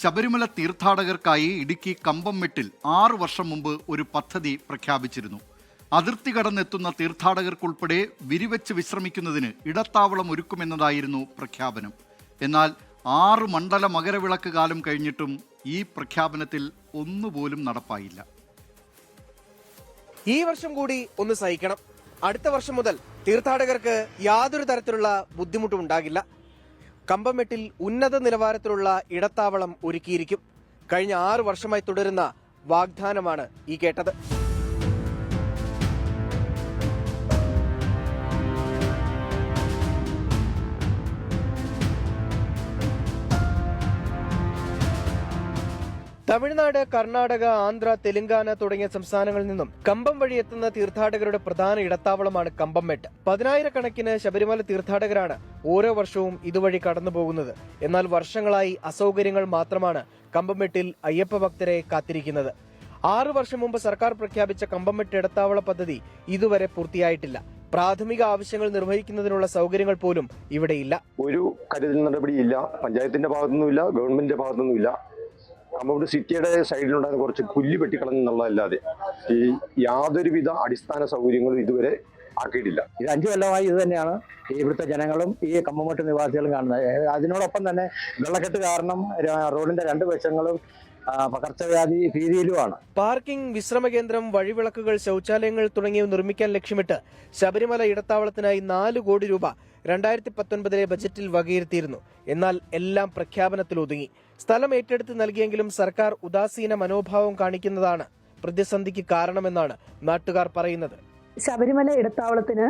ശബരിമല തീർത്ഥാടകർക്കായി ഇടുക്കി കമ്പംമെട്ടിൽ ആറു വർഷം മുമ്പ് ഒരു പദ്ധതി പ്രഖ്യാപിച്ചിരുന്നു. അതിർത്തി കടന്നെത്തുന്ന തീർത്ഥാടകർക്കുൾപ്പെടെ വിരിവെച്ച് വിശ്രമിക്കുന്നതിന് ഇടത്താവളം ഒരുക്കുമെന്നതായിരുന്നു പ്രഖ്യാപനം. എന്നാൽ ആറ് മണ്ഡല മകരവിളക്ക് കാലം കഴിഞ്ഞിട്ടും ഈ പ്രഖ്യാപനത്തിൽ ഒന്നുപോലും നടപ്പായില്ല. ഈ വർഷം കൂടി ഒന്ന് സഹിക്കണം. അടുത്ത വർഷം മുതൽ തീർത്ഥാടകർക്ക് യാതൊരു തരത്തിലുള്ള ബുദ്ധിമുട്ടും ഉണ്ടാകില്ല. കമ്പമെട്ടിൽ ഉന്നത നിലവാരത്തിലുള്ള ഇടത്താവളം ഒരുക്കിയിരിക്കും. കഴിഞ്ഞ ആറു വർഷമായി തുടരുന്ന വാഗ്ദാനമാണ് ഈ കേട്ടത്. തമിഴ്നാട് കർണാടക ആന്ധ്ര തെലങ്കാന തുടങ്ങിയ സംസ്ഥാനങ്ങളിൽ നിന്നും കമ്പം വഴി എത്തുന്ന തീർത്ഥാടകരുടെ പ്രധാന ഇടത്താവളമാണ് കമ്പംമെട്ട്. പതിനായിരക്കണക്കിന് ശബരിമല തീർത്ഥാടകരാണ് ഓരോ വർഷവും ഇതുവഴി കടന്നു പോകുന്നത് എന്നാൽ വർഷങ്ങളായി അസൗകര്യങ്ങൾ മാത്രമാണ് കമ്പംമെട്ടിൽ അയ്യപ്പ ഭക്തരെ കാത്തിരിക്കുന്നത്. ആറു വർഷം മുമ്പ് സർക്കാർ പ്രഖ്യാപിച്ച കമ്പംമെട്ട് ഇടത്താവള പദ്ധതി ഇതുവരെ പൂർത്തിയായിട്ടില്ല. പ്രാഥമിക ആവശ്യങ്ങൾ നിർവഹിക്കുന്നതിനുള്ള സൗകര്യങ്ങൾ പോലും ഇവിടെയില്ല. ഒരു കരുതൽ നടപടിയില്ല. പഞ്ചായത്തിന്റെ ഭാഗത്തുനിന്നുമില്ല ഗവൺമെന്റിന്റെ ഭാഗത്തുനിന്നുമില്ല. കമ്മൂട് സിറ്റിയുടെ സൈഡിലുണ്ടായിരുന്ന കുറച്ച് പുല്ല് വെട്ടിക്കളഞ്ഞെന്നുള്ളതല്ലാതെ ഈ യാതൊരുവിധ അടിസ്ഥാന സൗകര്യങ്ങളും ഇതുവരെ ആക്കിയിട്ടില്ല. ഇത് അഞ്ചു കൊല്ലമായി ഇത് തന്നെയാണ് ഈ ഇവിടുത്തെ ജനങ്ങളും ഈ കമ്മമട്ട് നിവാസികളും കാണുന്നത്. അതിനോടൊപ്പം തന്നെ വെള്ളക്കെട്ട് കാരണം റോഡിന്റെ രണ്ട് വശങ്ങളും പകർച്ചവ്യാധി ഭീതിയിലുമാണ്. പാർക്കിംഗ് വിശ്രമ കേന്ദ്രം വഴിവിളക്കുകൾ ശൗചാലയങ്ങൾ തുടങ്ങിയവ നിർമ്മിക്കാൻ ലക്ഷ്യമിട്ട് ശബരിമല ഇടത്താവളത്തിനായി നാല് കോടി രൂപ രണ്ടായിരത്തി പത്തൊൻപതിലെ ബജറ്റിൽ വകയിരുത്തിയിരുന്നു. എന്നാൽ എല്ലാം പ്രഖ്യാപനത്തിൽ ഒതുങ്ങി സ്ഥലം ഏറ്റെടുത്ത് നൽകിയെങ്കിലും സർക്കാർ ഉദാസീന മനോഭാവം കാണിക്കുന്നതാണ് പ്രതിസന്ധിക്ക് കാരണമെന്നാണ് നാട്ടുകാർ പറയുന്നത്. ശബരിമല ഇടത്താവളത്തിന്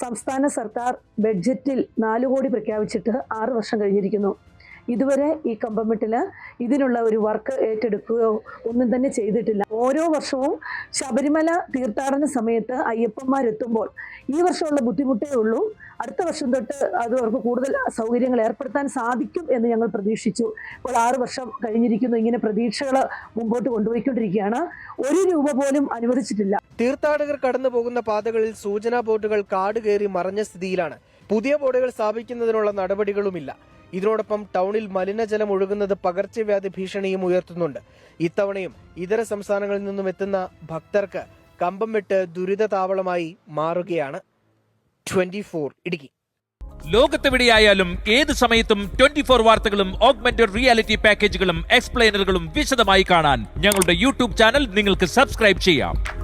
സംസ്ഥാന സർക്കാർ ബഡ്ജറ്റിൽ നാലു കോടി പ്രഖ്യാപിച്ചിട്ട് ആറ് വർഷം കഴിഞ്ഞിരിക്കുന്നു. ഇതുവരെ ഈ കമ്പമെട്ടിൽ ഇതിനുള്ള ഒരു വർക്ക് ഏറ്റെടുക്കുകയോ ഒന്നും തന്നെ ചെയ്തിട്ടില്ല. ഓരോ വർഷവും ശബരിമല തീർത്ഥാടന സമയത്ത് അയ്യപ്പന്മാരെത്തുമ്പോൾ ഈ വർഷമുള്ള ബുദ്ധിമുട്ടേ ഉള്ളൂ. അടുത്ത വർഷം തൊട്ട് അത് അവർക്ക് കൂടുതൽ സൗകര്യങ്ങൾ ഏർപ്പെടുത്താൻ സാധിക്കും എന്ന് ഞങ്ങൾ പ്രതീക്ഷിച്ചു. ഇപ്പോൾ ആറ് വർഷം കഴിഞ്ഞിരിക്കുന്നു. ഇങ്ങനെ പ്രതീക്ഷകൾ മുമ്പോട്ട് കൊണ്ടുപോയിക്കൊണ്ടിരിക്കുകയാണ്. ഒരു രൂപ പോലും അനുവദിച്ചിട്ടില്ല. തീർത്ഥാടകർ കടന്നു പോകുന്ന പാതകളിൽ സൂചനാ ബോർഡുകൾ കാട് കയറി മറഞ്ഞ സ്ഥിതിയിലാണ്. പുതിയ ബോർഡുകൾ സ്ഥാപിക്കുന്നതിനുള്ള നടപടികളുമില്ല. ഇതിനോടൊപ്പം ടൗണിൽ മലിനജലം ഒഴുകുന്നത് പകർച്ചവ്യാധി ഭീഷണിയും ഉയർത്തുന്നുണ്ട്. ഇത്തവണയും ഇതര സംസ്ഥാനങ്ങളിൽ നിന്നും എത്തുന്ന ഭക്തർക്ക് കമ്പം വിട്ട് ദുരിത താവളമായി മാറുകയാണ് ട്വന്റി ഇടുക്കി. ലോകത്തെവിടെയായാലും ഏത് സമയത്തും ട്വന്റി ഫോർ വാർത്തകളും ഓഗ്മെന്റഡ് റിയാലിറ്റി പാക്കേജുകളും എക്സ്പ്ലെയിനറുകളും വിശദമായി കാണാൻ ഞങ്ങളുടെ യൂട്യൂബ് ചാനൽ നിങ്ങൾക്ക് സബ്സ്ക്രൈബ് ചെയ്യാം.